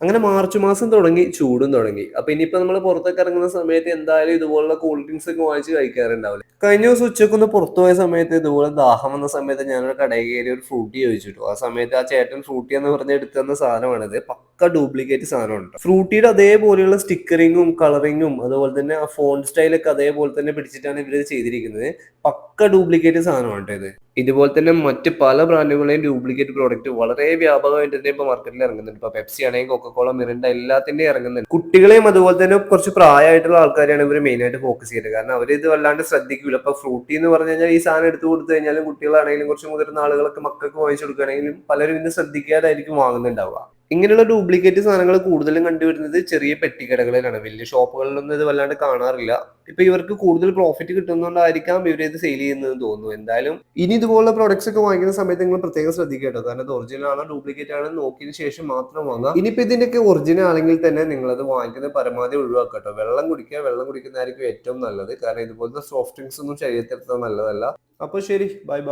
അങ്ങനെ മാർച്ച് മാസം തുടങ്ങി ചൂടും തുടങ്ങി. അപ്പൊ ഇനിയിപ്പോ നമ്മൾ പുറത്തൊക്കെ ഇറങ്ങുന്ന സമയത്ത് എന്തായാലും ഇതുപോലുള്ള കൂൾ ഡ്രിങ്ക്സ് ഒക്കെ വാങ്ങിച്ച് കഴിക്കാറുണ്ടാവില്ല. കഴിഞ്ഞ ദിവസം ഉച്ചക്കൊന്ന് പുറത്തു പോയ സമയത്ത് ഇതുപോലെ ദാഹം വന്ന സമയത്ത് ഞാനൊരു കടയിൽ കയറി ഒരു ഫ്രൂട്ടി ചോദിച്ചിട്ടു. ആ സമയത്ത് ആ ചേട്ടൻ ഫ്രൂട്ടി എന്ന് പറഞ്ഞ് എടുത്തു തന്ന സാധനമാണിത്. പക്ക ഡ്യൂപ്ലിക്കേറ്റ് സാധനമാണ് ഫ്രൂട്ടിയുടെ അതേപോലെയുള്ള സ്റ്റിക്കറിങ്ങും കളറിങ്ങും അതുപോലെ തന്നെ ആ ഫോൺ സ്റ്റൈലൊക്കെ അതേപോലെ തന്നെ പിടിച്ചിട്ടാണ് ഇവർ ചെയ്തിരിക്കുന്നത്. പക്ക ഡ്യൂപ്ലിക്കേറ്റ് സാധനമാണ് ഇത് ഇതുപോലെ തന്നെ മറ്റ് പല ബ്രാൻഡുകളെയും ഡ്യൂപ്ലിക്കേറ്റ് പ്രോഡക്റ്റ് വളരെ വ്യാപകമായിട്ട് തന്നെ ഇപ്പൊ മാർക്കറ്റിൽ ഇറങ്ങുന്നുണ്ട്. ഇപ്പൊ പെപ്സി ആണെങ്കിൽ കൊക്കക്കോള മിറിൻഡ എല്ലാത്തിന്റെയും ഇറങ്ങുന്നുണ്ട്. കുട്ടികളെയും അതുപോലെ തന്നെ കുറച്ച് പ്രായമായിട്ടുള്ള ആൾക്കാരെയാണ് ഇവർ മെയിൻ ആയിട്ട് ഫോക്കസ് ചെയ്യുന്നത് കാരണം അവർ ഇത് വല്ലാണ്ട് ശ്രദ്ധിക്കില്ല ഇപ്പൊ ഫ്രൂട്ടി എന്ന് പറഞ്ഞു കഴിഞ്ഞാൽ ഈ സാധനം എടുത്തു കൊടുത്തു കഴിഞ്ഞാലും കുട്ടികളാണെങ്കിലും കുറച്ച് മുതിർന്ന ആളുകളൊക്കെ മക്കൾക്ക് വാങ്ങിച്ചു കൊടുക്കുകയാണെങ്കിലും പലരും ഇത് ശ്രദ്ധിക്കാതായിരിക്കും വാങ്ങുന്നുണ്ടാവുക. ഇങ്ങനെയുള്ള ഡ്യൂപ്ലിക്കേറ്റ് സാധനങ്ങൾ കൂടുതലും കണ്ടുവരുന്നത് ചെറിയ പെട്ടിക്കടകളിലാണ്. വലിയ ഷോപ്പുകളിലൊന്നും ഇത് വല്ലാണ്ട് കാണാറില്ല. ഇപ്പൊ ഇവർക്ക് കൂടുതൽ പ്രോഫിറ്റ് കിട്ടുന്നതുകൊണ്ടായിരിക്കാം ഇത് സെയിൽ ചെയ്യുന്നതെന്ന് തോന്നുന്നു. എന്തായാലും ഇനി ഇതുപോലുള്ള പ്രോഡക്ട്സ് ഒക്കെ വാങ്ങിക്കുന്ന സമയത്ത് നിങ്ങൾ പ്രത്യേകം ശ്രദ്ധിക്കുക കേട്ടോ. കാരണം ഇത് ഒറിജിനൽ ആണോ ഡ്യൂപ്ലിക്കേറ്റ് ആണോ നോക്കിയതിന് ശേഷം മാത്രം വാങ്ങാം ഇനിയിപ്പോ ഇതിന്റെയൊക്കെ ഒറിജിനൽ ആണെങ്കിൽ തന്നെ നിങ്ങൾ അത് വാങ്ങിക്കുന്നത് പരമാവധി ഒഴിവാക്കട്ടോ കേട്ടോ. വെള്ളം കുടിക്കുക. വെള്ളം കുടിക്കുന്നതായിരിക്കും ഏറ്റവും നല്ലത്. കാരണം ഇതുപോലത്തെ സോഫ്റ്റ് ഡ്രിങ്ക്സ് ഒന്നും ശരീരത്തിൽ നല്ലതല്ല. അപ്പൊ ശരി. Bye bye